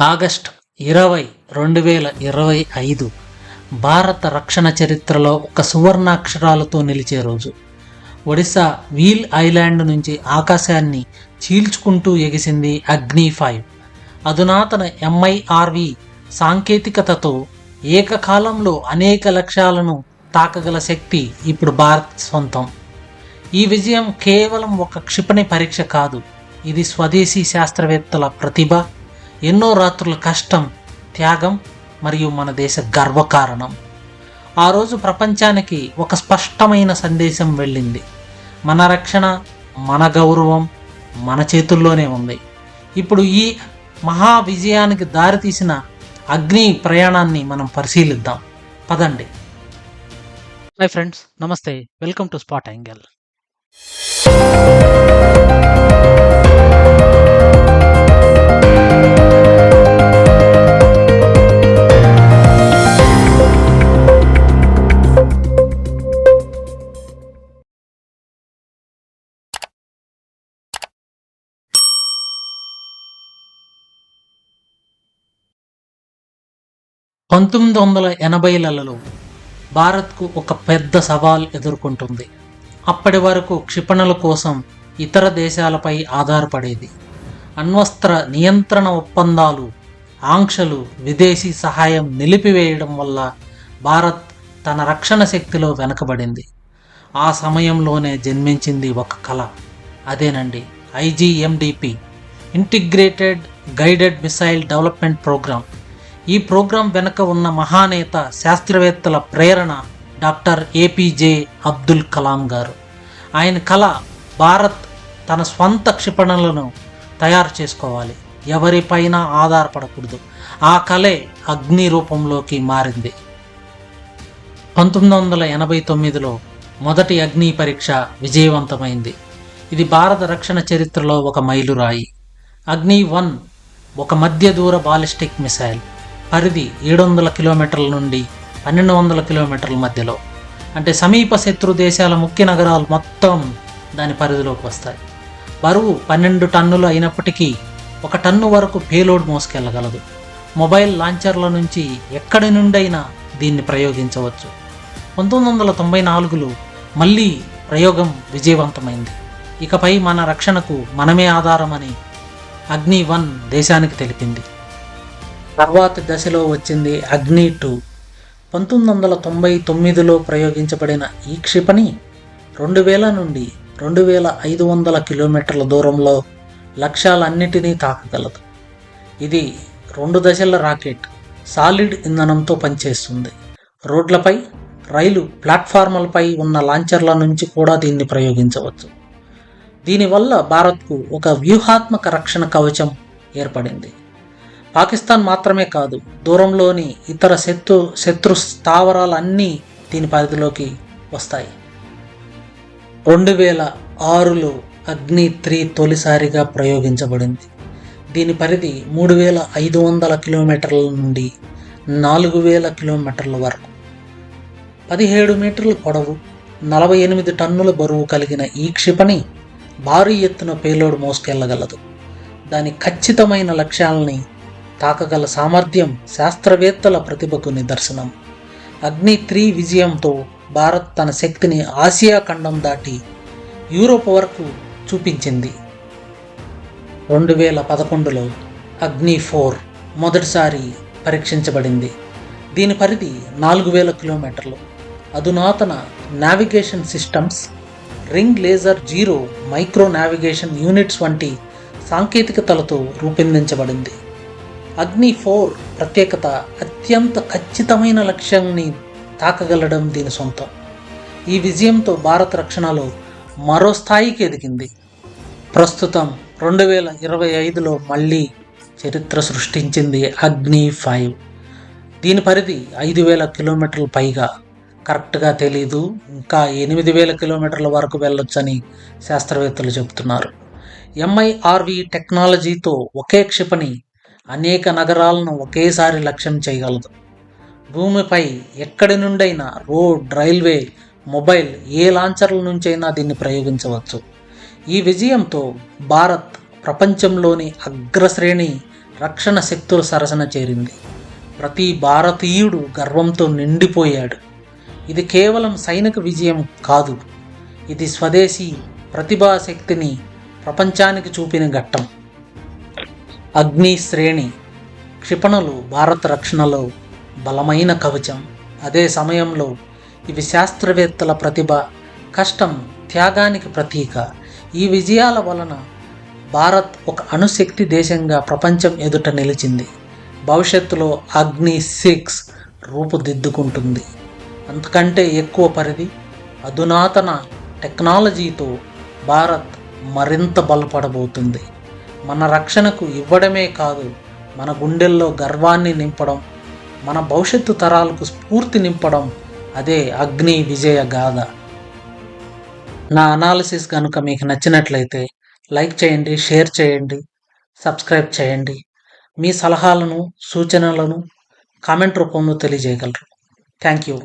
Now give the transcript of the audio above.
August ఇరవై రెండు వేల ఇరవై ఐదు భారత రక్షణ చరిత్రలో ఒక సువర్ణాక్షరాలతో నిలిచే రోజు. ఒడిశా వీల్ ఐలాండ్ నుంచి ఆకాశాన్ని చీల్చుకుంటూ ఎగిసింది అగ్ని ఫైవ్. అధునాతన ఎంఐఆర్వి సాంకేతికతతో ఏకకాలంలో అనేక లక్ష్యాలను తాకగల శక్తి ఇప్పుడు భారత్ సొంతం ఈ విజయం కేవలం ఒక క్షిపణి పరీక్ష కాదు ఇది స్వదేశీ శాస్త్రవేత్తల ప్రతిభ ఎన్నో రాత్రుల కష్టం త్యాగం మరియు మన దేశ గర్వకారణం. ఆ రోజు ప్రపంచానికి ఒక స్పష్టమైన సందేశం వెళ్ళింది. మన రక్షణ మన గౌరవం మన చేతుల్లోనే ఉంది. ఇప్పుడు ఈ మహా విజయానికి దారితీసిన అగ్ని ప్రయాణాన్ని మనం పరిశీలిద్దాం. పదండి. హాయ్ ఫ్రెండ్స్ నమస్తే. వెల్కమ్ టు స్పాట్ యాంగిల్ పంతొమ్మిది వందల ఎనభైలలో భారత్కు ఒక పెద్ద సవాల్ ఎదుర్కొంటుంది. అప్పటి వరకు క్షిపణుల కోసం ఇతర దేశాలపై ఆధారపడేది. అణ్వస్త్ర నియంత్రణ ఒప్పందాలు ఆంక్షలు విదేశీ సహాయం నిలిపివేయడం వల్ల భారత్ తన రక్షణ శక్తిలో వెనకబడింది. ఆ సమయంలోనే జన్మించింది ఒక కళ. అదేనండి IGMDP integrated guided missile development program. ఈ ప్రోగ్రాం వెనుక ఉన్న మహానేత శాస్త్రవేత్తల ప్రేరణ డాక్టర్ ఏపీజే అబ్దుల్ కలాం గారు. ఆయన కళ భారత్ తన స్వంత క్షిపణులను తయారు చేసుకోవాలి. ఎవరిపైన ఆధారపడకూడదు. ఆ కళే అగ్ని రూపంలోకి మారింది. పంతొమ్మిది వందల ఎనభై తొమ్మిదిలో మొదటి అగ్ని పరీక్ష విజయవంతమైంది. ఇది భారత రక్షణ చరిత్రలో ఒక మైలురాయి. అగ్ని వన్ ఒక మధ్య దూర బాలిస్టిక్ మిసైల్. పరిధి ఏడు వందల కిలోమీటర్ల నుండి పన్నెండు వందల కిలోమీటర్ల మధ్యలో. అంటే సమీప శత్రు దేశాల ముఖ్య నగరాలు మొత్తం దాని పరిధిలోకి వస్తాయి. బరువు పన్నెండు టన్నులు అయినప్పటికీ ఒక టన్ను వరకు పేలోడ్ మోసుకెళ్ళగలదు. మొబైల్ లాంచర్ల నుంచి ఎక్కడి నుండైనా దీన్ని ప్రయోగించవచ్చు. పంతొమ్మిది వందల తొంభై నాలుగులో మళ్ళీ ప్రయోగం విజయవంతమైంది. ఇకపై మన రక్షణకు మనమే ఆధారమని అగ్ని వన్ దేశానికి తెలిపింది. తర్వాతి దశలో వచ్చింది అగ్ని టూ. పంతొమ్మిది వందల తొంభై తొమ్మిదిలో ప్రయోగించబడిన ఈ క్షిపణి రెండు వేల నుండి రెండు వేల ఐదు వందల కిలోమీటర్ల దూరంలో లక్ష్యాలన్నిటినీ తాకగలదు. ఇది రెండు దశల రాకెట్ సాలిడ్ ఇంధనంతో పనిచేస్తుంది. రోడ్లపై రైలు ప్లాట్ఫార్మ్లపై ఉన్న లాంచర్ల నుంచి కూడా దీన్ని ప్రయోగించవచ్చు. దీనివల్ల భారత్కు ఒక వ్యూహాత్మక రక్షణ కవచం ఏర్పడింది. పాకిస్తాన్ మాత్రమే కాదు దూరంలోని ఇతర శత్రు శత్రు స్థావరాలన్నీ దీని పరిధిలోకి వస్తాయి. రెండు వేల ఆరులో అగ్ని త్రీ తొలిసారిగా ప్రయోగించబడింది. దీని పరిధి మూడు వేల ఐదు వందల కిలోమీటర్ల నుండి నాలుగు వేల కిలోమీటర్ల వరకు. పదిహేడు మీటర్ల పొడవు నలభై ఎనిమిది టన్నుల బరువు కలిగిన ఈ క్షిపణి భారీ ఎత్తున పేలోడ్ మోసుకెళ్ళగలదు. దాని ఖచ్చితమైన లక్ష్యాలని తాకగల సామర్థ్యం శాస్త్రవేత్తల ప్రతిభకు నిదర్శనం. అగ్ని త్రీ విజయంతో భారత్ తన శక్తిని ఆసియా ఖండం దాటి యూరోప్ వరకు చూపించింది. రెండు వేల పదకొండులో అగ్ని ఫోర్ మొదటిసారి పరీక్షించబడింది. దీని పరిధి నాలుగు వేల కిలోమీటర్లు. అధునాతన navigation systems ring laser zero micro navigation units వంటి సాంకేతికతలతో రూపొందించబడింది. అగ్ని ఫోర్ ప్రత్యేకత అత్యంత ఖచ్చితమైన లక్ష్యాన్ని తాకగలడం దీని సొంతం. ఈ విజయంతో భారత రక్షణలో మరో స్థాయికి ఎదిగింది. ప్రస్తుతం రెండు వేల ఇరవై ఐదులో మళ్ళీ చరిత్ర సృష్టించింది అగ్ని ఫైవ్. దీని పరిధి ఐదు వేల కిలోమీటర్ల పైగా. కరెక్ట్గా తెలీదు ఇంకా ఎనిమిది వేల కిలోమీటర్ల వరకు వెళ్ళొచ్చని శాస్త్రవేత్తలు చెబుతున్నారు. ఎంఐఆర్వి టెక్నాలజీతో ఒకే క్షిపణి అనేక నగరాలను ఒకేసారి లక్ష్యం చేయగలదు. భూమిపై ఎక్కడి నుండైనా రోడ్ రైల్వే మొబైల్ ఏ లాంచర్ల నుంచైనా దీన్ని ప్రయోగించవచ్చు. ఈ విజయంతో భారత్ ప్రపంచంలోని అగ్రశ్రేణి రక్షణ శక్తుల సరసన చేరింది. ప్రతి భారతీయుడు గర్వంతో నిండిపోయాడు. ఇది కేవలం సైనిక విజయం కాదు ఇది స్వదేశీ ప్రతిభా శక్తిని ప్రపంచానికి చూపిన ఘట్టం. అగ్ని శ్రేణి క్షిపణులు భారత రక్షణలో బలమైన కవచం. అదే సమయంలో ఇవి శాస్త్రవేత్తల ప్రతిభ కష్టం త్యాగానికి ప్రతీక. ఈ విజయాల వలన భారత్ ఒక అణుశక్తి దేశంగా ప్రపంచం ఎదుట నిలిచింది. భవిష్యత్తులో అగ్ని సిక్స్ రూపుదిద్దుకుంటుంది. అంతకంటే ఎక్కువ పరిధి అధునాతన టెక్నాలజీతో భారత్ మరింత బలపడబోతుంది. మన రక్షణకు ఇవ్వడమే కాదు మన గుండెల్లో గర్వాన్ని నింపడం మన భవిష్యత్తు తరాలకు స్ఫూర్తి నింపడం అదే అగ్ని విజయ గాథ. నా అనాలిసిస్ కనుక మీకు నచ్చినట్లయితే లైక్ చేయండి షేర్ చేయండి సబ్స్క్రైబ్ చేయండి. మీ సలహాలను సూచనలను కామెంట్ రూపంలో తెలియజేయగలరు. Thank you.